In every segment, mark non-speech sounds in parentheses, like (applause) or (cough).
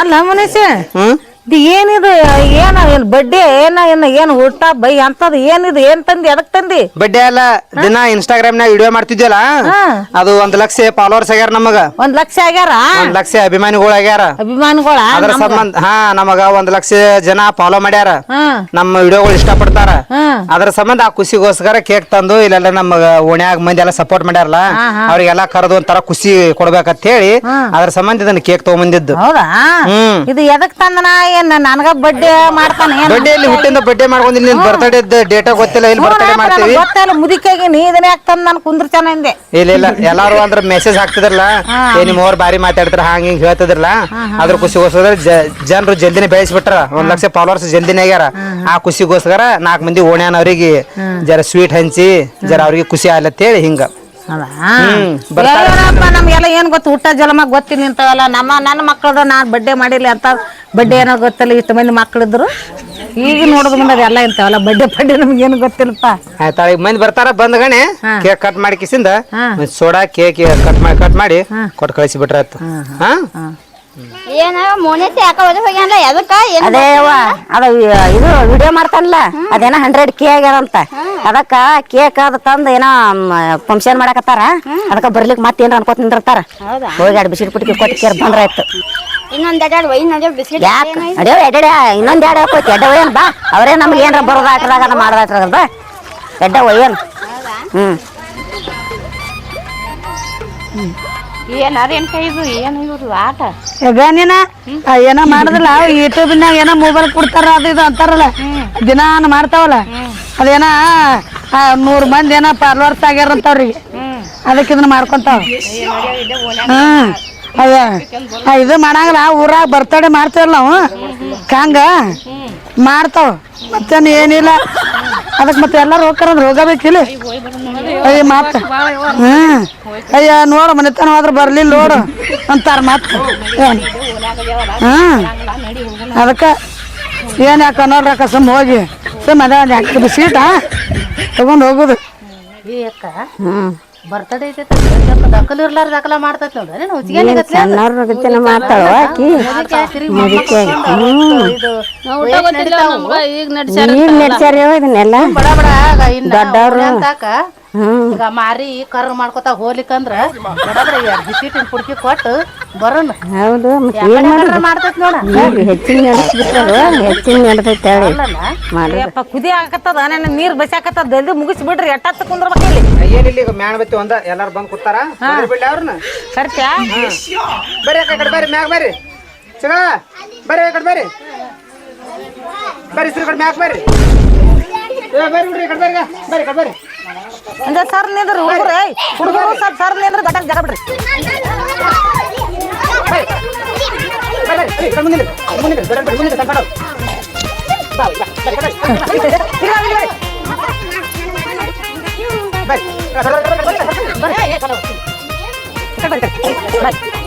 ಅಲ್ಲ ಮನುಷ್ಯ ಹ್ಮ್? ಇದು ಏನಿದು? ಏನ ಬಡ್ಡೆ ಬಡ್ಡಿ ಏನ ಏನ ಏನ್ ಊಟ ಬೈ ಅಂತದ್ ಏನಿದು? ಏನ್ ತಂದಿ? ಎದಕ್ ತಂದಿ? ಬಡ್ಡೆ ಅಲ್ಲ ದಿನ ಇನ್ಸ್ಟಾಗ್ರಾಮ್ ನಾಗ ವಿಡಿಯೋ ಮಾಡ್ತಿದ್ವಲ್ಲ ಹಾ. ಅದು ಒಂದ್ ಲಕ್ಷ ಫಾಲೋವರ್ಸ್ ಆಗ್ಯಾರ ನಮಗ. ಒಂದ್ ಲಕ್ಷ ಆಗ್ಯಾರ? ಒಂದ್ ಲಕ್ಷ ಅಭಿಮಾನಿಗಳು ಆಗ್ಯಾರ. ಅಭಿಮಾನಿಗಳ? ಅದ್ರ ಸಂಬಂಧ ಹಾ ನಮಗ ಒಂದ್ ಲಕ್ಷ ಜನ ಫಾಲೋ ಮಾಡ್ಯಾರ. ನಮ್ಮ ವಿಡಿಯೋಗಳು ಇಷ್ಟ ಪಡ್ತಾರ ಅದ್ರ ಸಂಬಂಧ ಆ ಖುಷಿಗೋಸ್ಕರ ಕೇಕ್ ತಂದು ಇಲ್ಲೆಲ್ಲ ನಮಗ ಓಣ್ಯಾಗ ಮಂದಿ ಎಲ್ಲ ಸಪೋರ್ಟ್ ಮಾಡ್ಯಾರಲ್ಲ ಅವ್ರಿಗೆಲ್ಲಾ ಕರೆದು ಒಂಥರ ಖುಷಿ ಕೊಡ್ಬೇಕಂತ ಹೇಳಿ. ಅದ್ರ ಸಂಬಂಧ ಇದನ್ನ ಕೇಕ್ ತಗೊಂಬಂದಿದ್ದು. ಹೌದಾ? ಇದು ಎದಕ್ ತಂದನ? ಏನ್ ನನ್ಗ ಬಡ್ಡೆ ಮಾಡ್ತಾನೆ ಏನ್? ಬಡ್ಡೆಯಲ್ಲಿ ಹುಟ್ಟಿಂದ ಬಡ್ಡೆ ಮಾಡ್ಕೊಂಡಿಲ್ಲ ನಿನ್ ಬರ್ತಡೇ ಡೇಟಾ ಗೊತ್ತಿಲ್ಲ ಇಲ್ಲಿ ಬರ್ತಡೇ ಮಾಡ್ತೀವಿ? ಗೊತ್ತಲ್ಲ ಮುದಿಕಾಗಿ ನೀ ಇದನ್ನ ಯಾಕೆ ತಂದ್ ನನ್ ಕುಂದ್ರಚಾನ ಹಿಂದೆ ಇಲ್ಲ ಇಲ್ಲ ಎಲ್ಲಾರು ಅಂದ್ರ ಮೆಸೇಜ್ ಹಾಕ್ತಿದ್ರಲ್ಲ? ಏ ನಿಮ್ ಅವ್ರ ಬಾರಿ ಮಾತಾಡ್ತಾರ ಹಂಗ ಹಿಂಗ್ ಹೇಳ್ತಿದ್ರಲ್ಲ? ಅದ್ರ ಖುಷಿಗೋಸ್ಕರ ಜನರು ಜಲ್ದಿನ ಬೆಳೆಸ್ಬಿಟ್ರ ಒಂದ್ ಲಕ್ಷ ಫಾಲೋವರ್ಸ್ ಜಲ್ದಿನೇ ಆಗ್ಯಾರ. ಆ ಖುಷಿಗೋಸ್ಕರ ನಾಲ್ಕು ಮಂದಿ ಓಣ್ಯಾನವ್ರಿಗೆ ಜರ ಸ್ವೀಟ್ ಹಂಚಿ ಜರ ಅವ್ರಿಗೆ ಖುಷಿ ಆಗ್ಲತ್ತೇಳಿ ಹಿಂಗ. ನಮ್ಗೆಲ್ಲ ಏನ್ ಗೊತ್ತು? ಹುಟ್ಟ ಜಲಮ ಗೊತ್ತಿಲ್ಲ ಇಂಥವೆಲ್ಲ ನಮ್ಮ ನನ್ನ ಮಕ್ಕಳದ ನಾನ್ ಬಡ್ಡೆ ಮಾಡಿಲ್ಲ. ಅಂತ ಬಡ್ಡೆ ಏನೋ ಗೊತ್ತಿಲ್ಲ. ಇಷ್ಟು ಮಂದಿ ಮಕ್ಳಿದ್ರು. ಈಗ ನೋಡೋದು ಮುಂದೆ ಎಲ್ಲ ಇಂಥವೆಲ್ಲ. ಬಡ್ಡೆ ಬಡ್ಡೆ ನಮ್ಗೇನು ಗೊತ್ತಿಲ್ಲಪ್ಪ. ಆಯ್ತಾ ಈಗ ಮಂದಿ ಬರ್ತಾರ ಬಂದಗಣೆ ಕೇಕ್ ಕಟ್ ಮಾಡಿ ಕಿಸಿಂದ. ಸೋಡಾ ಕೇಕ್ ಕಟ್ ಮಾಡಿ ಕಟ್ ಮಾಡಿ ಕೊಟ್ಟು ಕಳಿಸಿ ಬಿಟ್ರಾಯ್ತು ಹಾ. ಏನ ಮೋನೆತಿ ಯಾಕ ಒಳಗೆ ಹೋಗ್ಯಾನಲ್ಲ ಎದಕ್ಕ? ಏನ್ ಅದೇ ಅವ್ವ ಅದ ಇದು ವಿಡಿಯೋ ಮಾಡ್ತಾನಲ್ಲ ಅದೇನೋ ಹಂಡ್ರೆಡ್ ಕೆ ಆಗ್ಯಾರಂತ ಅದಕ್ಕ ಕೇಕ್ ಅದ ತಂದ್ ಏನೋ ಫಂಕ್ಷನ್ ಮಾಡಕತ್ತಾರ. ಅದಕ್ಕ ಬರ್ಲಿಕ್ ಮತ್ತೇನ್ರ ಅನ್ಕೋತ ನಿಂದಿರ್ತಾರ. ಹೋಗಿ ಎರಡು ಬಿಸಿಲು ಪುಟ್ಟಿ ಕೊಟ್ಟು ಕೇರ್ ಬಂದ್ರಾಯ್ತು ಇನ್ನೊಂದ್ ಎರಡ್ ಒಯ್ ಇನ್ನೊಂದ್ ಬಿಸ್ಕೆಟ್ ಯಾಕ? ಅಡ್ಯೋ ಎಡ್ಡ ಇನ್ನೊಂದ್ ಎರಡು ಹಾಕೋತಿ ಎಡ್ಡ ಒಯ್ಯನ್ ಬಾ? ಅವರೇ ನಮ್ಗೆ ಏನಾರ ಬರೋದ ಆಟದಾಗ ಮಾಡೋದಾಟ್ರಾಗ ಬಾ. ಎಡ್ಡ ಒಯ್ಯನ್ ಹ್ಮ್. ಏನು ಇವ್ರು ಆಟ? ಈಗ ನೀನ? ಆ ಏನೋ ಮಾಡುದಿಲ್ಲ. ಯೂಟ್ಯೂಬ್ನಾಗ ಏನೋ ಮೊಬೈಲ್ ಕೊಡ್ತಾರ ಅದು ಇದು ಅಂತಾರಲ್ಲ. ದಿನ ಮಾಡ್ತಾವಲ್ಲ. ಅದೇನ ಆ, ನೂರ್ ಮಂದಿ ಏನೋ ಫಾಲೋವರ್ಸ್ ಆಗ್ಯಾರಂತ ಅವ್ರಿಗೆ ಅದಕ್ಕೆ ಇದನ್ನ ಮಾಡ್ಕೊಂತಾವ. ಹ್ಮ್. ಅದ. ಆ, ಇದು ಮಾಡಂಗಿಲ್ಲ. ಊರಾಗ ಬರ್ತಡೆ ಮಾಡ್ತೇವಲ್ಲ ನಾವು. ಹಂಗ ಮಾಡ್ತಾವ. ಮತ್ತೇನು ಏನಿಲ್ಲ. ಅದಕ್ಕೆ ಮತ್ತೆ ಎಲ್ಲಾರು ಹೋಗ್ತಾರ ಹೋಗಬೇಕಿಲ್ಲ. ಅಯ್ಯ ಮಾತ. ಹ್ಮ್ ಅಯ್ಯ ನೋಡು ಮನೆತನ ಹೋದ್ರೆ ಬರ್ಲಿಲ್ಲ ನೋಡು. ಅಂತಾರ ಮಾತು. ಹ್ಮ್ ಅದಕ್ಕೆ ಏನ್ ಯಾಕ ನೋಡ್ರಕ್ಕ ಸುಮ್ ಹೋಗಿ. ಸುಮ್ ಅದ ಒಂದು ಯಾಕೆ ಸೀಟ ತಗೊಂಡ್ ಹೋಗುದು. ಹ್ಮ್. ಬರ್ತಡೇ ದಕ್ಕಲ್ ಇರ್ಲಾರ ಮಾಡ್ತೈತಿ ನೋಡ್ರಿ ಈಗ ನಡ್ಸ್ಯಾರ ಇದನ್ನೆಲ್ಲ? ದೊಡ್ಡವ್ರು. ಈಗ ಮಾರಿ ಕರ್ ಮಾಡ್ಕೊತ ಹೋಗ್ಲಿಕ್ಕಂದ್ರ ಬಿಸಿಟಿನ ಪುಡ್ಕಿ ಕೊಟ್ಟು ಬರೋಣ. ಹೌದು ಮಾಡ್ತೈತಿ ನೋಡ. ಹೆಚ್ಚಿನ ಹೆಚ್ಚಿನ ನಡ್ದೈತೆ ಯಪ್ಪ ಕುದಿ ಆಗತ್ತದ ನನ್ನ ನೀರ್ ಬಸಾಕತ್ತದ ಜಲ್ದಿ ಮುಗಿಸಿ ಬಿಡ್ರಿ ಎಟ್ಟತ್ತ ಕುಂದ್ರಬೇಕು ಇಲ್ಲಿ. ಏನಿಲ್ಲ ಈಗ ಮ್ಯಾಣ ಬತ್ತಿ ಒಂದ ಎಲ್ಲಾರು ಬಂದ್ ಕೂತಾರ? ಬಿಡ್ಲಿ ಅವ್ರನ್ನ? ಕರ್ತ್ಯಾ ಬರ್ರಿ ಕಡೆ ಬರ್ರಿ ಮ್ಯಾಗ ಬರ್ರಿ ಚಲ ಬರ್ರಿ ಕಡೆ ಬರ್ರಿ ಬರ್ರಿ ಸರ್ ಕಡೆ ಮ್ಯಾಗ ಬರ್ರಿ ಏ, ಬರ್ರಿ ಬಿಡ್ರಿ ಕಡೆ ಬರ್ರಿ ಬರ್ರಿ ಕಡೆ ಬರ್ರಿ ಅಂದ್ರೆ ಸರ್ ನಿಂದ್ರಿ ಹುಡುಗರು ಹುಡುಗರು ಸ್ವಲ್ಪ ಸರ್ ನಿಂದ್ರ ಗಟಕ್ ಜಗ ಬಿಡ್ರಿ ಬರ್ರಿ ಬರ್ರಿ ಈ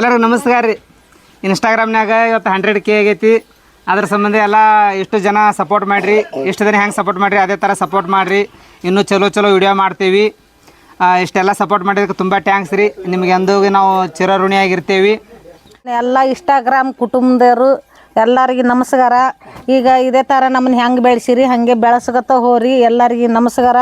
ಎಲ್ಲರಿಗೂ ನಮಸ್ಕಾರ ರೀ. ಇನ್ಸ್ಟಾಗ್ರಾಮ್ನಾಗ ಇವತ್ತು ಹಂಡ್ರೆಡ್ ಕೆ ಆಗೈತಿ. ಅದ್ರ ಸಂಬಂಧ ಎಲ್ಲ ಎಷ್ಟು ಜನ ಸಪೋರ್ಟ್ ಮಾಡಿರಿ. ಎಷ್ಟು ದಿನ ಹೆಂಗೆ ಸಪೋರ್ಟ್ ಮಾಡಿರಿ, ಅದೇ ಥರ ಸಪೋರ್ಟ್ ಮಾಡಿರಿ. ಇನ್ನೂ ಚಲೋ ಚಲೋ ವಿಡಿಯೋ ಮಾಡ್ತೀವಿ. ಇಷ್ಟೆಲ್ಲ ಸಪೋರ್ಟ್ ಮಾಡಿದಕ್ಕೆ ತುಂಬ ಟ್ಯಾಂಕ್ಸ್ ರೀ. ನಿಮಗೆ ಎಂದೂ ನಾವು ಚಿರಋಣಿಯಾಗಿರ್ತೀವಿ. ಎಲ್ಲ ಇನ್ಸ್ಟಾಗ್ರಾಮ್ ಕುಟುಂಬದವರು ಎಲ್ಲರಿಗೆ ನಮಸ್ಕಾರ. ಈಗ ಇದೇ ಥರ ನಮ್ಮನ್ನ ಹೆಂಗೆ ಬೆಳೆಸಿರಿ, ಹಾಗೆ ಬೆಳೆಸ್ಕೊತ ಹೋರಿ. ಎಲ್ಲರಿಗೆ ನಮಸ್ಕಾರ.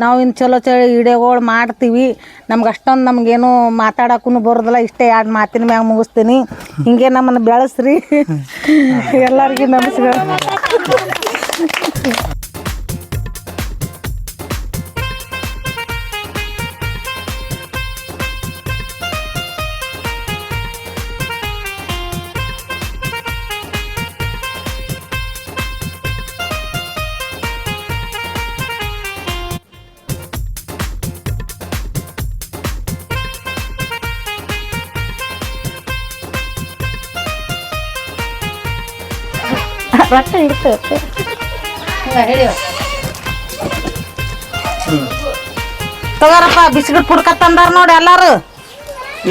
ನಾವು ಇನ್ನು ಚಲೋ ಚಲೋ ವಿಡಿಯೋಗಳು ಮಾಡ್ತೀವಿ. ನಮ್ಗೆ ಅಷ್ಟೊಂದು ನಮಗೇನು ಮಾತಾಡೋಕ್ಕೂ ಬರೋದಿಲ್ಲ. ಇಷ್ಟೇ ಎರಡು ಮಾತಿನ ಮ್ಯಾಗ ಮುಗಿಸ್ತೀನಿ. ಹಿಂಗೆ ನಮ್ಮನ್ನು ಬೆಳೆಸ್ರಿ. ಎಲ್ಲರಿಗೂ ನಮಸ್ಕಾರ. ರೊಟ್ಟ ಹಿಡಿತು ತಗೋರಪ್ಪ ಬಿಸ್ಕಿಟ್ ಪುಡ್ಕತ್ತಂದಾರ ನೋಡಿ ಎಲ್ಲಾರು.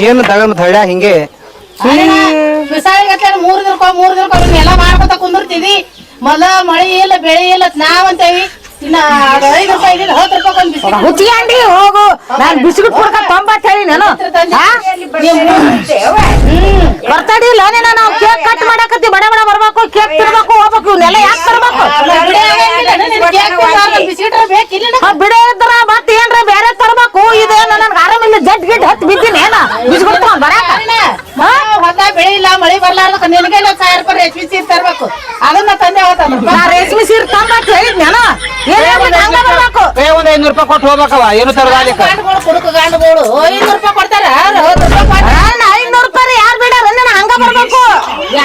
ಏನು ತಗೊಂಡ್ ಹಳ್ಳ್ಯಾಗ ಹಿಂಗೆ? ದಿನ ಮೂರ್ ಮೂರು ಮೂರ್ ದಿನಕ್ಕ ಎಲ್ಲ ಮಾಡ್ಕೊತ ಕುಂದಿರ್ತೀವಿ. ಮೊದಲ ಮಳೆ ಇಲ್ಲ ಬೆಳೆ ಇಲ್ಲ ನಾವಂತೇವಿ ಇನ್ನ ಐದು ರೂಪಾಯಿ ಇದ್ದಿದ್ದು ಹತ್ತು ರೂಪಾಯಿ ಒಂದ್ ಬಿಸ್ಕಿಟ್ ಹುಚ್ಚಿಗಂಡಿ ಹೋಗು. ನಾನು ಬಿಸ್ಕಿಟ್ ಪುಡ್ಕ ತೊಂಬತ್ ಹೇಳಿ ನಾನು ಬರ್ತಡಿ ಇಲ್ಲ ನೀನ ನಾವು ಕೇಕ್ ಕಟ್ ಮಾಡಕತ್ತಿ ಬಡ ಬಡ ಬರ್ಬೇಕು ಕೇಕ್ ತಿರ್ಬೇಕು ಹೋಗ್ಬೇಕು ಇವನ್ನೆಲ್ಲ ಯಾಕೆ ತರ್ಬೇಕು? ಬಿಡ ಇದ್ರ ಮತ್ ಏನ್ರ ಬೇರೆ ತರ್ಬೇಕು? ಇದೇನ ನನ್ಗ ಆರಾಮಿಲ್ಲ ಜಡ್ ಗಿಡ್ ಹತ್ ಬಿದ್ದೀನಿ ಏನ? ತಗೊಂಡ್ ಬರಾಕ ಬೆಳೆ ಇಲ್ಲ ಮಳಿ ಬರ್ಲಾರ್ದಕ್ಕ ನಿನಗೆ ಸಾವಿರ ರೂಪಾಯಿ ರೇಷ್ಮೆ ಸೀರೆ ತರ್ಬೇಕು. ಅದನ್ನ ತಂದೆ ಹೋತ ನಾ ರೇಷ್ಮೆ ಸೀರೆ ಹೇಳಿದ್ನೇನ ಬರ್ಬೇಕು? ಒಂದ್ ಐನೂರು ರೂಪಾಯಿ ಕೊಟ್ಟು ಹೋಗ್ಬೇಕವ ಏನು ಗಾಂಡುಗಳು ಕುಡುಕ ಗಾಂಡುಗಳು ಐನೂರು ರೂಪಾಯಿ ಕೊಡ್ತಾರ. ಐನೂರು ರೂಪಾಯಿ ಯಾರು ಬಿಡಾರ ನಾನು ಹಂಗ ಬರ್ಬೇಕು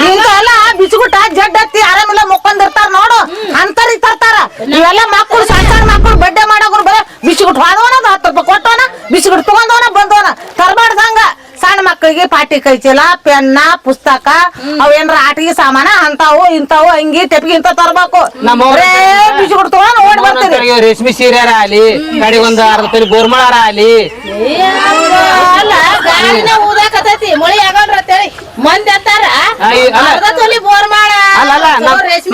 ಹಿಂಗೆಲ್ಲ ಬಿಸ್ಕುಟ ಜಡ್ ಹತ್ತಿ ಆರಾಮಿಲ್ಲ ಮುಕ್ಕೊಂಡಿರ್ತಾರ ನೋಡು ಅಂತರಿ ತರ್ತಾರ ಇವೆಲ್ಲ ಮಕ್ಕಳು ಸಣ್ಣ ಸಣ್ಣ ಮಕ್ಕಳು ಬಡ್ಡೆ ಮಾಡೋರು ಬರ ಬಿಸ್ಕುಟ್ ಹೋದವನ ಹತ್ತು ರೂಪಾಯಿ ಕೊಟ್ಟವನ ಬಿಸ್ಕುಟ್ ತಗೊಂಡವನ ಬಂದವನ. ತರಬಾರ್ದಂಗ ಹಂಗ. ಸಣ್ಣ ಮಕ್ಕಳಿಗೆ ಪಾಟಿ ಕೈಚೀಲ ಪೆನ್ನ ಪುಸ್ತಕ ಅವ್ ಏನ್ರ ಆಟಿಗೆ ಸಾಮಾನ ಅಂತಾವು ಇಂತಾವು ಅಂಗಿ ತೆಪ್ಪಿಗೆ ಇಂತ ತರಬೇಕು. ಬರೇ ಬಿಸ್ಕುಟ್ ತಗೊಂಡ್ ಓಡ್ ಬರ್ತೀರಿ. ರೇಷ್ಮೆ ಸೀರೆ ಆಲಿ ಕಡೆಗೊಂದು ಅರ್ಧ ತಲೆ ಗೋರ್ಮಳಾರ ಆಲಿ ಅಲ್ಲ ಗಾಳಿನ ಊದಾಕತೈತಿ ಮಳಿ ಮಂದಿ ಅತ್ತಾರ ಅರ್ಧ ತೊಲಿ ಬೋರ್ ಮಾಡ.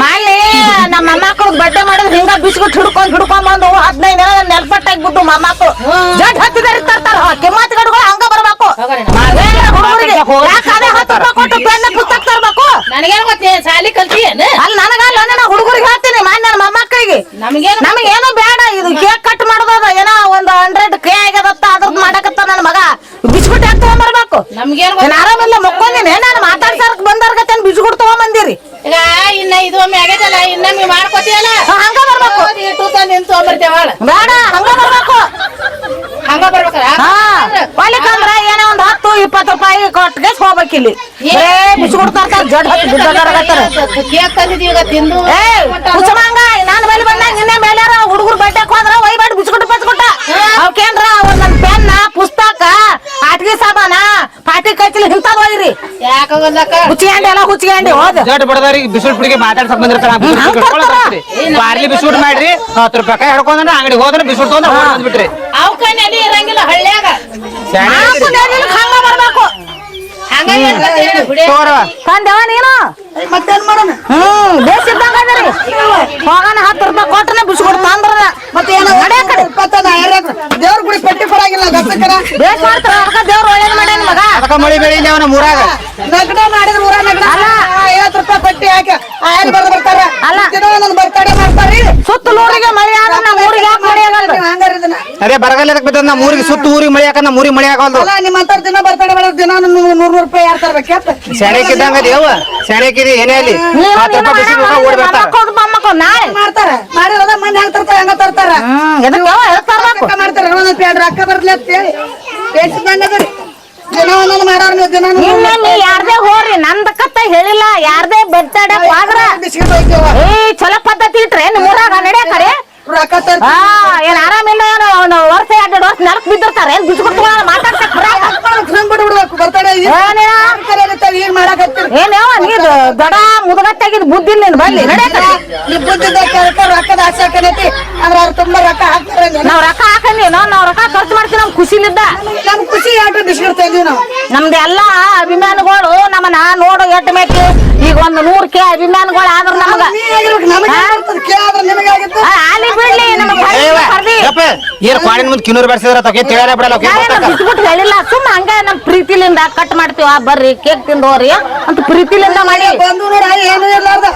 ಮಾಡಿ ನಮ್ಮ ಮೊಮ್ಮಕ್ಕಳು ಬಡ್ಡೆ ಮಾಡಿದ್ರೆ ಹಿಂಗ ಬಿಸ್ಕುಟ್ ಹಿಡ್ಕೊಂಡ್ ಹಿಡ್ಕೊಂಡ್ ಬಂದು ಹದಿನೈದು ದಿನ ನೆಲ್ಪಟ್ಟಾಗಿ ಬಿದ್ದು ಮೊಮ್ಮಕ್ಕಳು. ಜಡ್ ಹತ್ತಿದಾರಿ ತರ್ತಾರ ಕೆಮ್ಮತ್ ಗಡ್ಗಳು ಹಂಗ ಬರ್ಬೇಕು. ಕೊಟ್ಟು ಪೆನ್ ಪುಸ್ತಕ ತರ್ಬೇಕು? ನನಗೇನ್ ಗೊತ್ತೇ ಸಾಲಿ ಕಲ್ತಿ ಅಲ್ಲಿ ನನಗಲ್ಲ ನಾನು ಹುಡುಗರಿಗೆ ಹೇಳ್ತೀನಿ ಮಾನ್ಯ ನನ್ನ ಮೊಮ್ಮಕ್ಕಳಿಗೆ. ನಮ್ಗೆ ನಮಗೇನು ಬೇಡ ಇದು ಕೇಕ್ ಕಟ್ ಮಾಡೋದ ಏನೋ ಒಂದು ಹಂಡ್ರೆಡ್ ಕೆ ಆಗ್ಯದತ್ತ ಅದ್ರದ್ದು ಮಾಡಕತ್ತ ನನ್ನ ಮಗ ಬಿಸ್ಕುಟ್ ಯಾಕೆ ತಗೊಂಡ್ಬರ್ಬೇಕು ನಮ್ಗೇನ್ ನಾನು ಆರಾಮಿಲ್ಲ ಮಕ್ಕೊಂದಿನಿ. ನಾನು ಮಾತಾಡ್ಸಾರಕ್ ಬಂದವ್ರಿಗತ್ತೇನು ಬಿಜುಗುಡ್ ತಗೊಂಬಂದಿರಿ? ಈಗ ಇನ್ನ ಇದು ಒಮ್ಮೆ ಆಗೈತಲ್ಲ ಇನ್ನೊಮ್ಮೆ ಮಾಡ್ಕೊತೀಯಲ್ಲ? ಹಂಗ ಬರ್ಬೇಕು. ಇಟ್ಟು ತಂದು ನಿಂತು ತೊಗೊಂಬರ್ತೇವಾಳ ಬೇಡ ಹಂಗ ಬರ್ಬೇಕು. ಹಂಗ ಏನೋ ಒಂದ್ ಹತ್ತು ಇಪ್ಪತ್ತು ರೂಪಾಯಿ ಕೊಟ್ಟಿಗೆ ಹೋಗ್ಬೇಕಿಲ್ಲಿ ಏ ಬಿಸ್ಕುಟ್ ತರ್ತಾರ ಜಡ್ ಹತ್ತು ಕೇಕ್ ತಂದಿದೀವಿ ತಿಂದು. ಏ ಕುಸಮಂಗ ನಾನು ಮೇಲೆ ಬಂದ ನಿನ್ನೆ ಮೇಲಾರ ಹುಡುಗರು ಬಡ್ಡೆ ಹೋದ್ರ ಒಯ್ಬೇಡ ಬಿಸ್ಕುಟ್ ಬಚ್ಕೊಟ್ಟ ಅವಕೇನ್ರ ಒಂದೊಂದ್ ಪೆನ್ನ ಪುಸ್ತಕ ಆಟಿಗೆ ಸಾಮಾನ ಕೈಚಲಿ ಇಂಥದ್ ಒಯ್ರಿ ಹುಚ್ಚಿಗಂಡಿ ಎಲ್ಲ ಹುಚ್ಚಿಗಂಡಿ ಹೋದ. ಜಟ್ ಬಡದವ್ರಿಗೆ ಬಿಸ್ಕುಟ್ ಪುಡಿಗೆ ಮಾತಾಡ್ಸಕ್ ಬಂದಿರ್ತಾರ. ಬಾರ್ಲಿ ಬಿಸ್ಕುಟ್ ಮಾಡ್ರಿ ಹತ್ತು ರೂಪಾಯಿ ಹಿಡ್ಕೊಂಡ್ರೆ ಅಂಗಡಿ ಹೋದ್ರೆ ಬಿಸ್ಕುಟ್ ಬಂದ್ಬಿಟ್ರಿ. ಅವಕ್ಕ ನೆಲಿ ಇರಂಗಿಲ್ಲ ಹಳ್ಳ್ಯಾಗ. ಹಂಗ ಬರ್ಬೇಕು. ಹಂಗ ತಂದೆವ ನೀನು? ಮತ್ತೇನ್ ಮಾಡೋಣ? ಹ್ಮ್ ಬೇಸ್ ಇದ್ದಂಗ ಅದರಿ ಹೋಗೋಣ ಹತ್ತು ರೂಪಾಯಿ ಕೊಟ್ಟನ ತಂದ್ರ ಮತ್ತೆ ಏನೋ ಕಡೆ. ದೇವ್ರ ಗುಡಿ ಪಟ್ಟಿ ಕೊಡಂಗಿಲ್ಲ ಗಸಕರ ಬೇಸ್ ಮಾಡ್ತಾರ ಅದಕ್ಕ ದೇವ್ರ ಒಳ್ಳೇದ್ ಮಾಡ್ಯಾನ ಮಗ. ಅದಕ್ಕ ಮಳಿ ಬೆಳಿ ಇಲ್ಲ ಅವನ ಮೂರಾಗ ನಗಡ ಮಾಡಿದ್ರ ಊರ ನಗಡ ಐವತ್ತು ರೂಪಾಯಿ ಪಟ್ಟಿ ಹಾಕಿ ಬರ್ದು ಬರ್ತಾರ? ಅಲ್ಲ. ದಿನ ಒಂದೊಂದು ಬರ್ತಡೆ ಮಾಡ್ತಾರಿ. ಸುತ್ತಲೂರಿಗೆ ಮಳೆ ಆಗ ನಮ್ಮ ಊರಿಗೆ ಯಾಕೆ ಮಳೆ ಹಂಗಾರ ಇದನ್ನ. ಅದೇ ಬರಗಾಲ ಮೂರಿಗೆ ಬಿದ್ದದ ನಮ್ಮ ಊರಿಗೆ ಸುತ್ತ ಊರಿಗೆ ಮಳಿ ಹಾಕಂದ್ರೆ ಊರಿಗೆ ಮಳಿ ಆಗಲ್ದು ಅಲ್ಲ ನಿಮ್ಮ ಅಂತಾರ ದಿನ ಬರ್ತಡೆ ಮಾಡೋದು ದಿನ ನೂರ್ ನೂರು ರೂಪಾಯಿ ಯಾರು ತರ್ಬೇಕು? ಸೆಣಕಿದ್ದಂಗ ದೇವ ಸೆಣಕಿರಿ ಏನೇ ಅಲ್ಲಿ ಹತ್ತು ರೂಪಾಯಿ ಬಿಸ್ಕುಟ್ ಓಡಿ ಬರ್ತಾರ ಮಕ್ಕಳು ಮೊಮ್ಮಕ್ಕಳು ನಾಳೆ ಮಾಡ್ತಾರ ಮಾಡಿರೋದ ಮಂದಿ ಹೆಂಗ್ ತರ್ತಾರ ಹಂಗ ತರ್ತಾರ ಹ್ಮ್ ಎದಕ್ಕೆ ಯಾವ ಎದಕ್ ರೊಕ್ಕ ಮಾಡ್ತಾರ ಒಂದೊಂದ್ ಪ್ಯಾಡ್ ರೊಕ್ಕ ಬರ್ಲಿ ಅಂತ ಹೇಳಿ ದಿನ ಒಂದೊಂದು ಮಾಡೋರು ನೀವು ದಿನ ನಿನ್ನೆ ನೀ ಯಾರ್ದೇ ಹೋರಿ ನಂದಕ್ಕತ್ತ ಹೇಳಿಲ್ಲ ಯಾರ್ದೇ ಹೋದ್ರ ಬಿಸ್ಕಿಟ್ ಏ ಚಲೋ ಪದ್ಧತಿ ಇಟ್ರೆ ಊರಾಗ ನಡೆಯಕರೆ ರೊಕ್ಕ ತರ್ತಾರ ಏನ್ ಆರಾಮಿಲ್ಲ ಏನೋ ವರ್ಷ ಎರಡು ವರ್ಷ ನೆಲಕ್ ಬಿದ್ದಿರ್ತಾರೆ ಏನ್ ಬಿಸ್ಕುಟ್ ಏನೇನ? ಈಗ ಮಾಡಕತ್ತೀರಿ? ಏನ್ ಯಾವ ನೀ ದ- ದೊಡ್ಡ ಮುದುಗತ್ತಾಗಿದ್ ಬುದ್ಧಿ ನೀನ್ ಬಲ್ಲಿ ನಡೆಯಕರೆ ಈ ಬುದ್ಧಿದ ಕೆಲಸ ರೊಕ್ಕದ ಆಸೆ ಹಾಕನೈತಿ ಅಂದ್ರೆ ಅವ್ರು ತುಂಬಾ ರೊಕ್ಕ ಹಾಕ್ತಾರೆ ನಾವ್ ರೊಕ್ಕ ಹಾಕಂದಿ ನಾವ್ ರೊಕ್ಕ ಖರ್ಚು ಮಾಡ್ತೀವಿ ನಮ್ ಖುಷಿಲಿದ್ದ. ನಮ್ ಖುಷಿ ಯಾಕೆ ಬಿಸ್ಕಿಟ್ ತಂದೀವಿ ನಾವು? ನಮ್ದು ಎಲ್ಲಾ ಅಭಿಮಾನಿಗಳು ನಮ್ಮನ್ನ ನೋಡು ಎಟ್ಟು ಮೇಟಿ. ಈಗ ಒಂದು ನೂರ್ ಕೆ ಅಭಿಮಾನಿಗಳು ಆದ್ರ ನಮಗ ನೀ ಆಗಿತ್ತು ಆಲಿ ಬಿಡ್ಲಿ ನಮಗ್ ಏನ್ ಮುಂದೆ ಕಿನ್ನೂರು ಬರ್ಸಿದ್ರ ತಗೆ ತಿಳಿಯಾರ ಬಿಡಲ್ಲ. ಅವ್ಕೆ ನಾವೇನು ಗೊತ್ತಾಗಲ್ಲ. ಬಿಸ್ಬಿಟ್ ಹೇಳಿಲ್ಲ. ಸುಮ್ಮ ಹಂಗ ನಮ್ ಪ್ರೀತಿಲಿಂದ ಕಟ್ ಮಾಡ್ತೀವ. ಬರ್ರಿ ಕೇಕ್ ತಿಂದು ಹೋರಿ ಅಂತ ಪ್ರೀತಿಲಿಂದ ಮಾಡಿ. ಬಂದು ನೋಡ ಏನು ಇರ್ಲಾರ್ದ.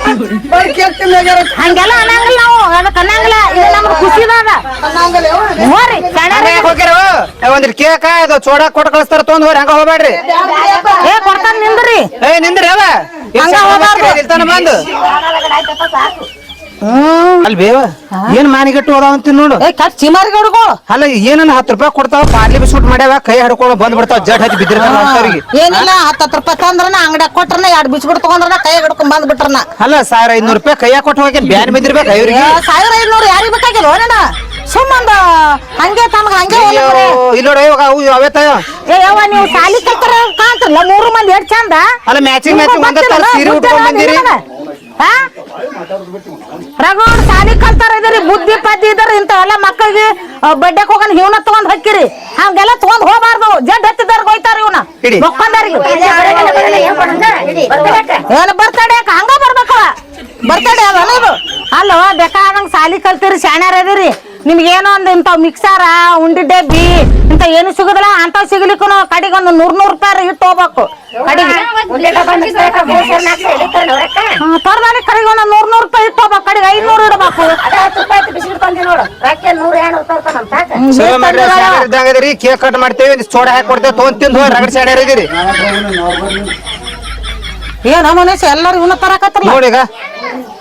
ಬರೀ ಕೇಕ್ ಹಂಗೆಲ್ಲ ಅನ್ನಂಗಿಲ್ಲ ನಾವು ಅದಕ್ಕೆ ಅನ್ನಂಗಿಲ್ಲ. ಇದು ನಮ್ಗೆ ಖುಷಿ ಅನ್ನಂಗಲ್ಲ. ಹೋರಿ ಕೇಕ ಇದು ಚೋಡ ಕೊಟ್ಟು ಕಳಿಸ್ತಾರ ತೊಂದ್ ಹೋರಿ ಹಂಗ ಹೋಗ್ಬೇಡ್ರಿ. ಏ ಕೊಡ್ತಾನ ನಿಂದ್ರಿ. ಏ ನಿಂದ್ರಿ ಅವ. ಹಂಗ ಹೋಗ್ಬಾರ್ದು. ಇಲ್ತಾನ ಬಂದು. ಅಲ್ಲಿ ಬೇವ ಏನ್ ಮಾನಿಗಟ್ಟು ಅದಾವ ಅಂತ ನೋಡು. ಏ ಕಟ್ ಚಿಮಾರಿಗೌಡ್ಗಳು ಅಲ್ಲ ಏನನ್ನ ಹತ್ತು ರೂಪಾಯಿ ಕೊಡ್ತಾವ ಪಾರ್ಲಿ ಬಿಸ್ಕುಟ್ ಮಾಡ್ಯಾವ ಕೈ ಹಿಡ್ಕೊಂಡು ಬಂದ್ ಬಿಡ್ತಾವ ಜಡ್ ಹಚ್ಚಿ ಬಿದ್ದಿರ್ತಾವ ಅಂತವ್ರಿಗೆ. ಏನಿಲ್ಲ ಹತ್ತು ಹತ್ತು ರೂಪಾಯಿ ತಂದ್ರನ ಅಂಗಡಿ ಕೊಟ್ರನ ಎರಡು ಬಿಸ್ಕುಟ್ ತಗೊಂಡ್ರನ ಕೈ ಹಿಡ್ಕೊಂಡ್ ಬಂದ್ ಬಿಟ್ರನ. ಅಲ್ಲ ಸಾವಿರ ಐದ್ನೂರು ರೂಪಾಯಿ ಕೈಯಾಗ ಕೊಟ್ಟು ಹೋಗಿ ಬ್ಯಾನ್ ಬಿದ್ದಿರ್ಬೇಕು ಇವ್ರಿಗೆ ಸಾವಿರ ಐನೂರು ಯಾರಿಗೆ ಬೇಕಾಗಿಲ್ಲ ನೋಡ ಸುಮ್ಮಂದ ಹಂಗೆ ತಮಗ ಹಂಗೆ ಇಲ್ಲೋಡ. ಇವಾಗ ಅವು ಅವೇ ತಾಯ? ಏ ಯವ್ವ ನೀವು ಸಾಲಿ ಕಲ್ತರ ಕಾಣ್ತಿಲ್ಲ ಮೂರು ಮಂದಿ ಎಷ್ಟು ಚಂದ? ಅಲ್ಲ ಮ್ಯಾಚಿಂಗ್ ಮ್ಯಾಚಿಂಗ್ ಒಂದ ತರ ಸೀರೆ ಉಟ್ಕೊಂಡ್ ಬಂದಿರಿ. ಹಾ? ರಗಡ್ ಸಾಲಿ ಕಲ್ತಾರ ಇದರಿ ಬುದ್ಧಿ ಪದ್ದಿ ಇದಾರ ಇಂಥವೆಲ್ಲ ಮಕ್ಕಳಿಗೆ ಬಡ್ಡೆಕ್ ಹೋಗನ್ ಇವನ ತಗೊಂಡ್ ಹಕ್ಕಿರಿ. ಹಂಗೆಲ್ಲ ತಗೊಂಡ್ ಹೋಗ್ಬಾರ್ದು. ಜಡ್ ಹತ್ತಿದಾರ ಹೋಯ್ತಾರ ಇವನ. ಮಕ್ಕಂದಾರಿಗೆ ಏನು ಬರ್ತಡೆ? ಹಂಗ ಬರ್ತಡೆ ಅದಲ್ಲ ಇದು. ಅಲ್ಲೋ ಬೇಕಾದಂಗ ಸಾಲಿ ಕಲ್ತಿರಿ ಶಾಣ್ಯಾರ ಅದೀರಿ. ನಿಮ್ಗೇನೋ ಒಂದು ಇಂಥವ್ ಮಿಕ್ಸರ ಉಂಡಿ ಡಬ್ಬಿ ಇಂಥ ಏನು ಸಿಗುದಿಲ್ಲ ಅಂಥವ್ ಸಿಗ್ಲಿಕ್ಕೂ ಕಡೆಗೆ ಒಂದು ನೂರ್ ನೂರ್ ರೂಪಾಯಿ ಇಟ್ಟು ಹೋಗ್ಬೇಕು. ಕಡೆಗೆ. ಕಡೆಗೆ ಒಂದು ನೂರ್ ನೂರ್ ರೂಪಾಯಿ ಇಟ್ಟು ಹೋಗ್ಬೇಕು ಕಡೆಗೆ ಐನೂರು ಇಡಬೇಕು. ಕೇಕ್ ಕಟ್ ಮಾಡ್ತೇವೆ ಸೋಡಾ ಹಾಕಿ ಕೊಡ್ತೇವೆ ತೊಗೊಂಡ್ ತಿಂದು ಹೋಗಿ ರಗಡ್ ಶಾಣ್ಯರ್ ಇದೀರಿ ಏನ ಎಲ್ಲಾರು ಇವನ್ನ ತರಕತ್ತಲ್ಲ. ನೋಡಿ ಈಗ.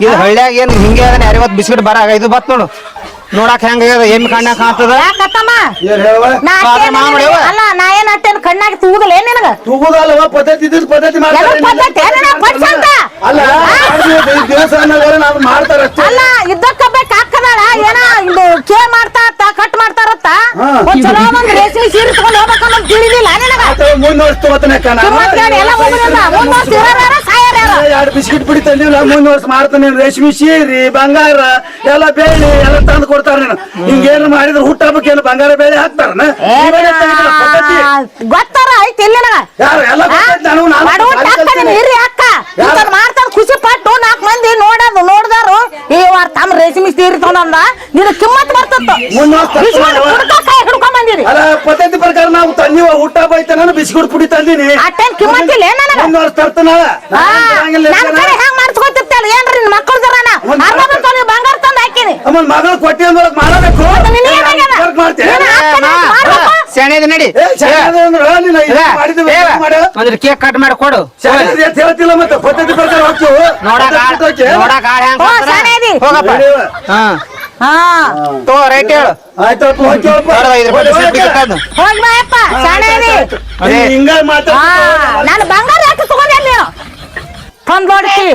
ಇದು ಹಳ್ಳಿಯಾಗ ಏನ್ ಹಿಂಗೆ ಅದ ಯಾರಿವತ್ ಬಿಸ್ಕಿಟ್ ಬರಾಗ ಇದು ಬತ್ ನೋಡು. ನೋಡಾಕ ಹೆಂಗ ಎಮ್ಮಿ ಕಣ್ಣಾಗ ಕಾಣ್ತದ? ಯಾಕತ್ತಮ್ಮ? ನಾ. ಅಲ್ಲ ನಾ ಏನ್ ಅಟ್ಟೇನ್ ಕಣ್ಣಾಗಿ ತೂಗುದಿಲ್ಲ. ಏನ್ ನಿನಗ? ತೂಗುದಲ್ವ? ಪದ್ಧತಿ ಇದ್ದಿದ್ ಪದ್ಧತಿ ಮಾಡ್ತಾರೆ. ಎದಕ್ ಪದ್ಧತಿ? ಅಲ್ಲ ದೇವಸ್ಥಾನದವ್ರು ನಾವು ಮಾಡ್ತಾರ ಅಷ್ಟೇ. ಅಲ್ಲ ಇದ್ದಕ್ಕ ಬೇಕು ಹಾಕದಾಳ? ಏನ ಇದು ಕೇ ಮಾಡ್ತಾ ಕಟ್ ಮಾಡ್ತಾರತ್ತ? ಹಾ. ಒಂದ್ ಚಲೋ ಒಂದ್ ರೇಷ್ಮೆ ಸೀರೆ ತಗೊಂಡ್ ಹೋಗ್ಬೇಕನ್ನೋದು ತಿಳಿದಿಲ್ಲ ನಿನಗ? ಮುಂದ್ ಗಾಡಿ ಎಲ್ಲ ಹೋಗುದಿಲ್ಲ. ಮುಂದ್ ಎರಡು ಬಿಸ್ಕಿಟ್ ಬಿಡಿ ತಂದಿಲ್ಲ ಮುಂದ್ ವರ್ಷ ಮಾಡ್ತಾನೆ ರೇಷ್ಮಿ ಸೀರಿ ಬಂಗಾರ ಎಲ್ಲ ಬೇಳೆ ಎಲ್ಲ ತಂದು ಕೊಡ್ತಾರ ನೀನು. ಹಿಂಗೇನು ಮಾಡಿದ್ರೆ ಹುಟ್ಟ ಹಬ್ಬಕ್ಕೇನು ಬಂಗಾರ ಬೇಳೆ ತೆಗಿತೀರ ಗೊತ್ತಾರ ಐತಿ ಇಲ್ಲಿ ಯಾರು ಎಲ್ಲ ಮಾಡ್ತಾರ ಖುಷಿ ಪಟ್ಟು ನಾಲ್ಕು ಮಂದಿ ನೋಡೋದು ನೋಡ್ದಾರು. ಈ ವಾರ ತಮ್ಮ ರೇಷ್ಮೆ ಸೀರಿ ತಗೊಂಡ ನಿನ್ನ ಕಿಮ್ಮತ್ ಬರ್ತತ್ತ ಮುಂದ್ ವರ್ಷ ತರ್ತೀನಿ. ಕೈ ಹಿಡ್ಕೊಂಡ್ ಬಂದಿರಿ ಅಲ್ಲ ಪದ್ಧತಿ ಪ್ರಕಾರ ನಾವು ಹಬ್ಬ ಐತೆ ನಾನು ಬಿಸ್ಕಿಟ್ ಪುಡಿ ತಂದೀನಿ. ಅಟ್ಟೇನ್ ಕಿಮ್ಮತ್ ಇಲ್ಲ ಏನ್ ನನಗ? ಮುಂದ್ ವರ್ಷ ತರ್ತಾನ ಆ, ನಮ್ ಕಡೆ ಹೆಂಗ್ ಮಾಡ್ಸ್ಕೊತಿರ್ತಾಳ? ಏನ್ರಿ ನಿನ್ ಮಕ್ಕಳ ಜರಾನ ಒಂದ್ ಅರ್ಧ ತೊಲಿ ಬಂಗಾರ ತಂದ್ ಹಾಕಿನಿ. ಅಮ್ಮನ್ ಮಗಳು ಕೊಟ್ಟಿ ಅಂದ್ರಕ್ ಮಾಡಬೇಕು? ವರ್ಕ್. ಶಾಣೆ ಇದೆ ನಡಿ ಅಂದ್ರೆ. ಒಂದ್ ಕೇಕ್ ಕಟ್ ಮಾಡಿ ಕೊಡು. ಹೇಳ್ತಿಲ್ಲ ಮತ್ತೆ? ಪದ್ಧತಿ ಪ್ರಕಾರ ಹೋಗ್ತೀವಿ ನೋಡಾಕ ನೋಡಾಕ? ಹೋಗಪ್ಪ. ಹಾ ಹಾ. ತೋ ರೈಟ್ ಹೇಳು. ಬಿಸ್ಕೆಟ್ ಹೋಗ್ ಬಾಯಪ್ಪ ಮಾತಾಡ್ತೀವಿ ನಾನು ಬಂಗಾರ ಯಾಕೆ ತಗೊಂಡೆ ನೀನು. ತಂದ್ ನೋಡ್ತಿ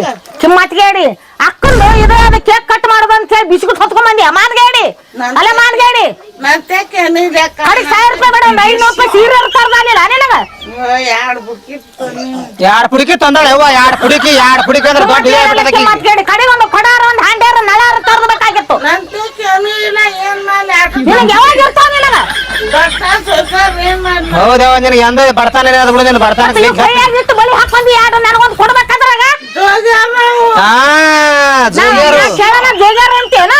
ಕಿಮ್ಮತ್ಗೇಡಿ ಅಕ್ಕಂದು ಇದು ಅದು ಕೇಕ್ ಕಟ್ ಮಾಡೋದು ಅಂತ ಹೇಳಿ ಬಿಸ್ಕುಟ್ ಹೊತ್ಕೊಂಡ್ ಬಂದಿ ಮಾನ್ಗೇಡಿ. ಅಲ್ಲ ಮಾನ್ಗೇಡಿ. ಕಡೆ ಸಾವಿರ ರೂಪಾಯಿ ಐನೂರು ರೂಪಾಯಿ ಸೀರೆ ತರ್ದಾಲಿಲ್ಲ ನಿನಗ ಯಾರ್ ಪುಡಿಕಿ ತಂದಾಳ? ಯವ್ವ ಯಾರ್ ಪುಡಿಕಿ ಯಾರ್ ಪುಡಿಕಿ ಅಂದ್ರೆ ದೊಡ್ಡ ಇದೇ ಆಗ್ಬಿಟ್ಟದ ಆಕಿ. ಕಿಮ್ಮತ್ಗೇಡಿ ಕಡೆ ಒಂದು ಕೊಡಾರ ಒಂದು ಹಂಡ್ಯಾರ ನಳಾರ ತರ್ಬೇಕಾಗಿತ್ತು ನಿನಗೆ ಯಾವಾಗ ಇರ್ತಾವ ನಿನಗ? ಹೌದವ್ವ ನಿನಗೆ ಎಂದ ಬರ್ತಾನೆ ಅದು ಬಿಡು ನೀನು ಬರ್ತಾನೆ ಮತ್ತೆ ಕೈಯಾಗಿಟ್ಟು ಬಳಿ ಹಾಕೊಂಡಿ ಯಾರು ನನಗೊಂದು ಕೊಡ್ಬೇಕಂದ್ರಾಗ? ಹಾ ಜೋಗ್ಯಾರು ಕೇಳೋಣ ಜೋಗ್ಯಾರ ಅಂತೇನ